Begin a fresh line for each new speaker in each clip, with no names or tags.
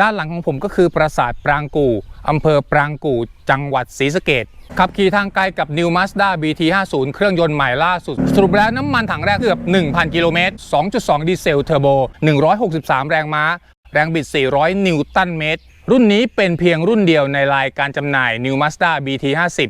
ด้านหลังของผมก็คือปราสาทปรางกู่อำเภอปรางกู่ จังหวัดศรีสะเกดขับขี่ทางไกลกับ New Mazda BT50 เครื่องยนต์ใหม่ล่าสุด สรุปแล้วน้ำมันถังแรกเกือบ 1,000 กิโลเมตร 2.2 ดีเซลเทอร์โบ 163 แรงม้า แรงบิด 400 นิวตันเมตร รุ่นนี้เป็นเพียงรุ่นเดียวในรายการจำหน่าย New Mazda BT50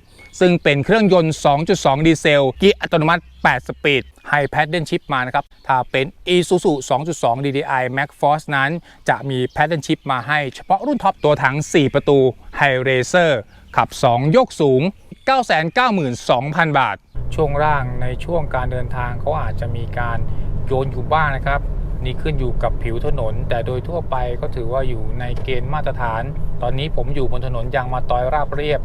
ซึ่งเป็นเครื่องยนต์ 2.2 ดีเซล เกียร์อัตโนมัติ 8 สปีดให้แพดเดิลชิพมานะครับ ถ้าเป็น Isuzu 2.2 DDI Max Force นั้น จะมีแพดเดิลชิพมาให้เฉพาะรุ่นท็อปตัวถัง 4 ประตู High Racer ขับ 2 ยกสูง 992,000 บาท ช่วงล่างในช่วงการเดินทางเขาอาจจะมีการโยนอยู่บ้างนะครับ นี่ขึ้นอยู่กับผิวถนน แต่โดยทั่วไปก็ถือว่าอยู่ในเกณฑ์มาตรฐาน ตอนนี้ผมอยู่บนถนนยางมาตอยราบเรียบ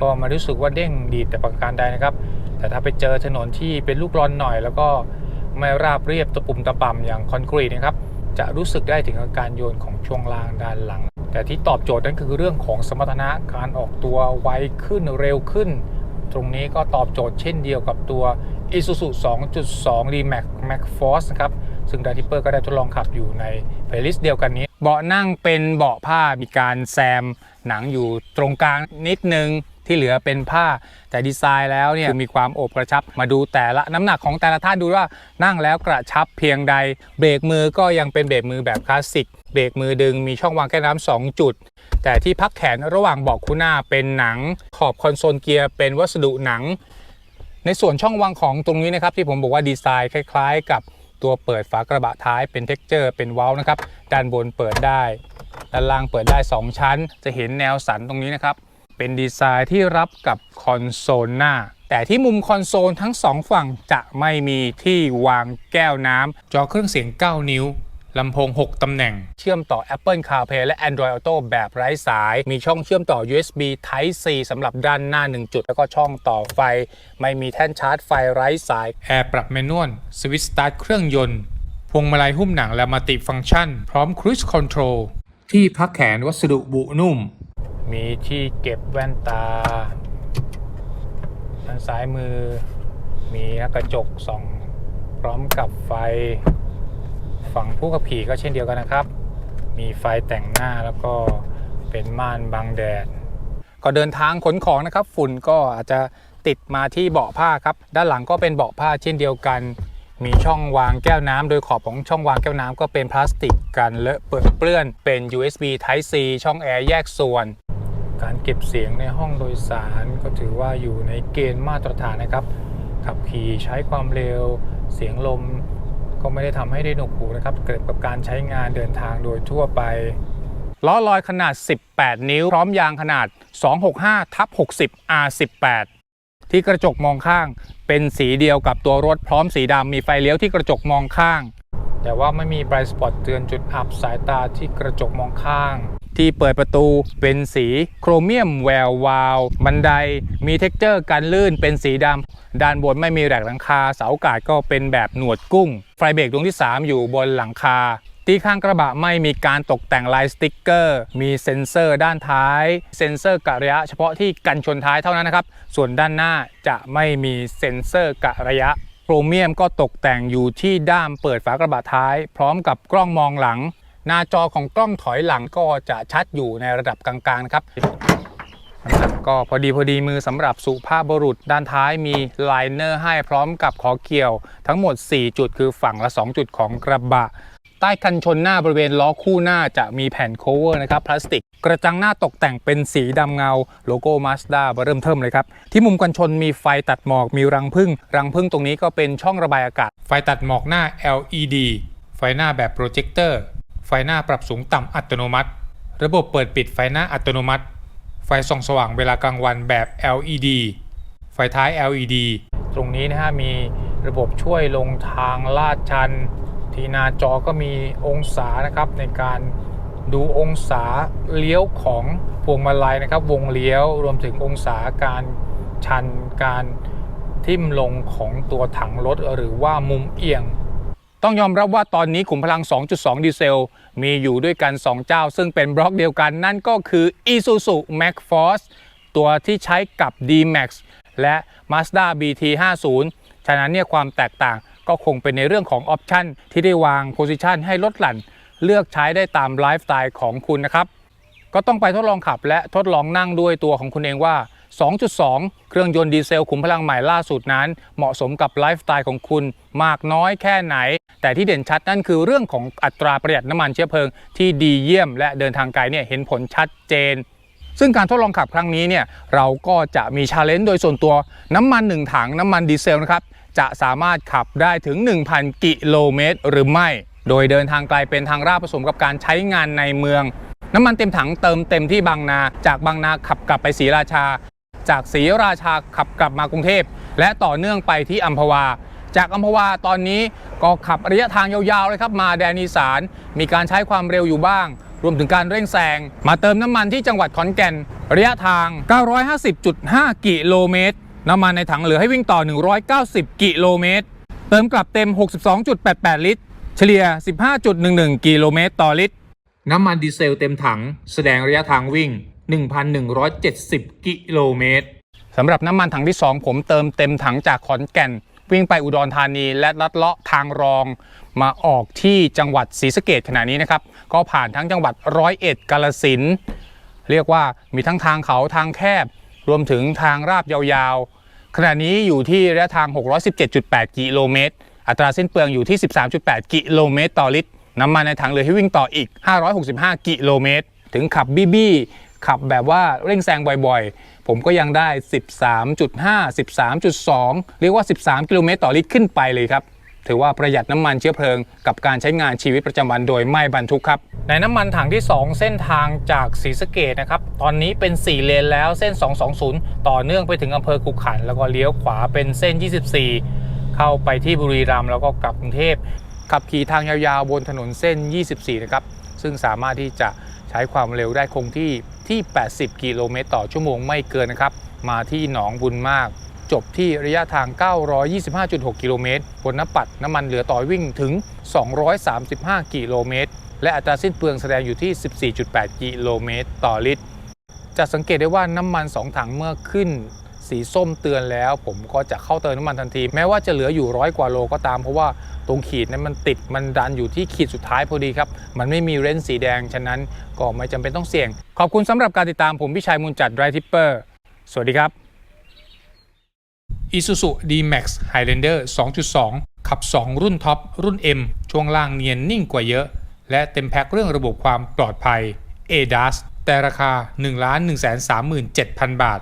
ก็มารู้สึกว่าเด้งดีแต่ประการใดนะครับ แต่ถ้าไปเจอถนนที่เป็นลูกรอนหน่อย แล้วก็ไม่ราบเรียบตะปุ่มตะป่ำอย่างคอนกรีตนะครับจะรู้สึกได้ถึงอาการโยนของช่วงล่างด้านหลัง แต่ที่ตอบโจทย์นั่นคือเรื่องของสมรรถนะการออกตัวไวขึ้นเร็วขึ้น ตรงนี้ก็ตอบโจทย์เช่นเดียวกับตัว Isuzu 2.2 D-Max Max Force นะครับ ซึ่งดาทิปเปอร์ก็ได้ทดลองขับอยู่ในเพลย์ลิสต์เดียวกันนี้ เบาะนั่งเป็นเบาะผ้ามีการแซมหนังอยู่ตรงกลางนิดนึงที่เหลือเป็นผ้าแต่ดีไซน์แล้วเนี่ยมีความโอบกระชับมาดูแต่ละน้ำหนักของแต่ละท่านดูว่านั่งแล้วกระชับเพียงใด เบรกมือก็ยังเป็นเบรกมือแบบคลาสสิกเบรกมือดึงมีช่องวางแก้น้ำสองจุด แต่ที่พักแขนระหว่างเบาะคู่หน้าเป็นหนังขอบคอนโซลเกียร์เป็นวัสดุหนัง ในส่วนช่องวางของตรงนี้นะครับที่ผมบอกว่าดีไซน์คล้าย ๆ กับ ตัวเปิดฝากระบะท้ายเป็นเท็กเจอร์เป็นวาล์วนะครับ ด้านบนเปิดได้ ด้านล่างเปิดได้ 2 ชั้น จะเห็นแนวสันตรงนี้นะครับ เป็นดีไซน์ที่รับกับคอนโซลหน้า แต่ที่มุมคอนโซลทั้ง 2 ฝั่งจะไม่มีที่วางแก้วน้ำจอเครื่องเสียง 9 นิ้ว ลำโพง 6 ตำแหน่ง เชื่อมต่อ Apple CarPlay และ Android Auto แบบไร้สาย มีช่องเชื่อมต่อ USB Type C สำหรับด้านหน้า 1 จุด แล้วก็ช่องต่อไฟ ไม่มีแท่นชาร์จไฟไร้สาย แอร์ปรับแมนนวลสวิตช์สตาร์ทเครื่องยนต์ พวงมาลัยหุ้มหนังและมัลติฟังก์ชัน พร้อม Cruise Control ที่พักแขนวัสดุบุนุ่ม มีที่เก็บแว่นตาทางซ้ายมือ มีกระจกส่อง พร้อมกับไฟ ฝั่งผู้ขับขี่ก็เช่นเดียวกันนะครับ มีไฟแต่งหน้าแล้วก็เป็นม่านบังแดด ก็เดินทางขนของนะครับ ฝุ่นก็อาจจะติดมาที่เบาะผ้าครับ ด้านหลังก็เป็นเบาะผ้าเช่นเดียวกัน มีช่องวางแก้วน้ำโดยขอบของช่องวางแก้วน้ำก็เป็นพลาสติกกันเลอะเปื้อนเปื้อนเป็น USB Type C ช่องแอร์แยกส่วน การเก็บเสียงในห้องโดยสารก็ถือว่าอยู่ในเกณฑ์มาตรฐานนะครับ ขับขี่ใช้ความเร็ว เสียงลม ก็ไม่ได้ทำให้ได้หนวกหูนะครับ เกิดกับการใช้งานเดินทางโดยทั่วไปล้อลอยขนาด 18 นิ้ว พร้อมยางขนาด 265ทับ60 R18 ที่กระจกมองข้าง เป็นสีเดียวกับตัวรถพร้อมสีดำมีไฟเลี้ยวที่กระจกมองข้าง แต่ว่าไม่มีไบรท์สปอตเตือนจุดอับสายตาที่กระจกมองข้าง ที่เปิดประตูเป็นสีโครเมียมแวววาวบันไดมีเท็กเจอร์กันลื่นเป็นสีดำด้านบนไม่มีแหลกหลังคาเสาอากาศก็เป็นแบบหนวดกุ้ง ไฟเบรกดวงที่ 3 อยู่บนหลังคา ที่ข้างกระบะไม่มีการตกแต่งลายสติ๊กเกอร์ มีเซ็นเซอร์ด้านท้าย เซ็นเซอร์กะระยะเฉพาะที่กันชนท้ายเท่านั้นนะครับ ส่วนด้านหน้าจะไม่มีเซ็นเซอร์กะระยะโครเมียมก็ตกแต่งอยู่ที่ด้ามเปิดฝากระบะท้าย พร้อมกับกล้องมองหลัง หน้าจอของกล้องถอยหลังก็จะชัดอยู่ในระดับกลางๆนะครับกก็พอดีพอดีมือสำหรับสุภาพบุรุษด้านท้ายมีไลเนอร์ให้พร้อมกับขอเกี่ยว ทั้งหมด 4 จุดคือฝั่งละ 2 จุดของกระบะ ใต้กันชนหน้าบริเวณล้อคู่หน้าจะมีแผ่นโคเวอร์นะครับพลาสติก กระจังหน้าตกแต่งเป็นสีดำเงาโลโก้มาสด้าเริ่มเทิมเลยครับ ที่มุมกันชนมีไฟตัดหมอกมีรังผึ้งรังผึ้งตรงนี้ก็เป็นช่องระบายอากาศ ไฟตัดหมอกหน้า LED ไฟหน้าแบบโปรเจคเตอร์ ไฟหน้าปรับสูงต่ำอัตโนมัติ ระบบเปิดปิดไฟหน้าอัตโนมัติ ไฟส่องสว่างเวลากลางวันแบบ LED ไฟท้าย LED ตรงนี้นะฮะมีระบบช่วยลงทางลาดชัน ที่หน้าจอก็มีองศานะครับในการดูองศาเลี้ยวของพวงมาลัยนะครับ วงเลี้ยวรวมถึงองศาการชันการทิ่มลงของตัวถังรถหรือว่ามุมเอียง ต้องยอมรับว่าตอนนี้ขุมพลัง 2.2 ดีเซล มีอยู่ด้วยกัน 2 เจ้า ซึ่งเป็นบล็อกเดียวกันนั่นก็คือ Isuzu Max Force ตัวที่ใช้กับ D-Max และ Mazda BT50 ฉะนั้นเนี่ยความแตกต่าง ก็คงเป็นในเรื่องของออปชันที่ได้วางโพซิชันให้ลดหลั่น เลือกใช้ได้ตามไลฟ์สไตล์ของคุณนะครับ ก็ต้องไปทดลองขับและทดลองนั่งด้วยตัวของคุณเองว่า 2.2 เครื่องยนต์ดีเซลขุมพลังใหม่ล่าสุดนั้น เหมาะสมกับไลฟ์สไตล์ของคุณมากน้อยแค่ไหน แต่ที่เด่นชัดนั่นคือเรื่องของอัตราประหยัดน้ำมันเชื้อเพลิง ที่ดีเยี่ยมและเดินทางไกลเนี่ยเห็นผลชัดเจนซึ่งการทดลองขับครั้งนี้เนี่ยเราก็จะมีชาเลนจ์โดยส่วนตัวน้ำมัน 1 ถังน้ำมันดีเซลนะครับ จะสามารถขับได้ถึง 1,000 กิโลเมตรหรือไม่ โดยเดินทางไกลเป็นทางราบผสมกับการใช้งานในเมือง น้ำมันเต็มถังเติมเต็มที่บางนา จากบางนาขับกลับไปศรีราชา จากศรีราชาขับกลับมากรุงเทพ และต่อเนื่องไปที่อัมพวา จากอัมพวาตอนนี้ก็ขับระยะทางยาวๆเลยครับมาแดนอีสานมีการใช้ความเร็วอยู่บ้างรวมถึงการเร่งแซงมาเติมน้ำมันที่จังหวัดขอนแก่น ระยะทาง 950.5 กิโลเมตร น้ำมันในถังเหลือให้วิ่งต่อ 190 กิโลเมตร เติมกลับเต็ม 62.88 ลิตร เฉลี่ย 15.11 กิโลเมตรต่อลิตร น้ำมันดีเซลเต็มถัง แสดงระยะทางวิ่ง 1,170 กิโลเมตรสำหรับน้ำมันถังที่ 2 ผมเติมเต็มถังจากขอนแก่น วิ่งไปอุดรธานีและลัดเลาะทางรองมาออกที่จังหวัดศรีสะเกดขณะนี้นะครับ ก็ผ่านทั้งจังหวัดร้อยเอ็ดกาลสินเรียกว่ามีทั้งทางเขาทางแคบ รวมถึงทางราบยาวๆ ขณะนี้อยู่ที่ระยะทาง 617.8 กิโลเมตร อัตราสิ้นเปลืองอยู่ที่ 13.8 กิโลเมตรต่อลิตร น้ำมันในถังเหลือให้วิ่งต่ออีก 565 กิโลเมตร ถึงขับบี้บี้ขับแบบว่าเร่งแซงบ่อยๆ ผมก็ยังได้ 13.5 13.2 เรียกว่า 13 กิโลเมตรต่อลิตรขึ้นไปเลยครับ ถือว่าประหยัดน้ำมันเชื้อเพลิง กับการใช้งานชีวิตประจำวันโดยไม่บรรทุกครับ ในน้ำมันถังที่ 2 เส้นทางจากศรีสะเกดนะครับ ตอนนี้เป็น 4 เลนแล้วเส้น 220 ต่อเนื่องไปถึงอำเภอขุขัน แล้วก็เลี้ยวขวาเป็นเส้น 24 เข้าไปที่บุรีรัมย์แล้วก็กลับกรุงเทพขับขี่ทางยาวๆบนถนนเส้น 24 นะครับ ซึ่งสามารถที่จะใช้ความเร็วได้คงที่ที่ 80 กิโลเมตรต่อชั่วโมงไม่เกินนะครับ มาที่หนองบุญมาก จบที่ระยะทาง 925.6 กิโลเมตร บนน้ำปัดน้ำมันเหลือต่อวิ่งถึง 235 กิโลเมตร และอัตราสิ้นเปลืองแสดงอยู่ที่ 14.8 กิโลเมตรต่อลิตร จะสังเกตได้ว่าน้ำมัน 2 ถังเมื่อขึ้นสีส้มเตือนแล้ว ผมก็จะเข้าเติมน้ำมันทันที แม้ว่าจะเหลืออยู่ร้อยกว่าโลก็ตาม เพราะว่าตรงขีดนั้นมันติดมันดันอยู่ที่ขีดสุดท้ายพอดีครับ มันไม่มีเรนสีแดง ฉะนั้นก็ไม่จำเป็นต้องเสี่ยง ขอบคุณสำหรับการติดตามผมพิชัยมุนจัดไรทิปเปอร์สวัสดีครับ Isuzu D-Max Highlander 2.2 ขับ 2 รุ่นท็อป รุ่น M ช่วงล่างเนียนนิ่งกว่าเยอะ และเต็มแพ็คเรื่องระบบความปลอดภัย ADAS แต่ราคา 1 1 3 7 0 0 0 บาท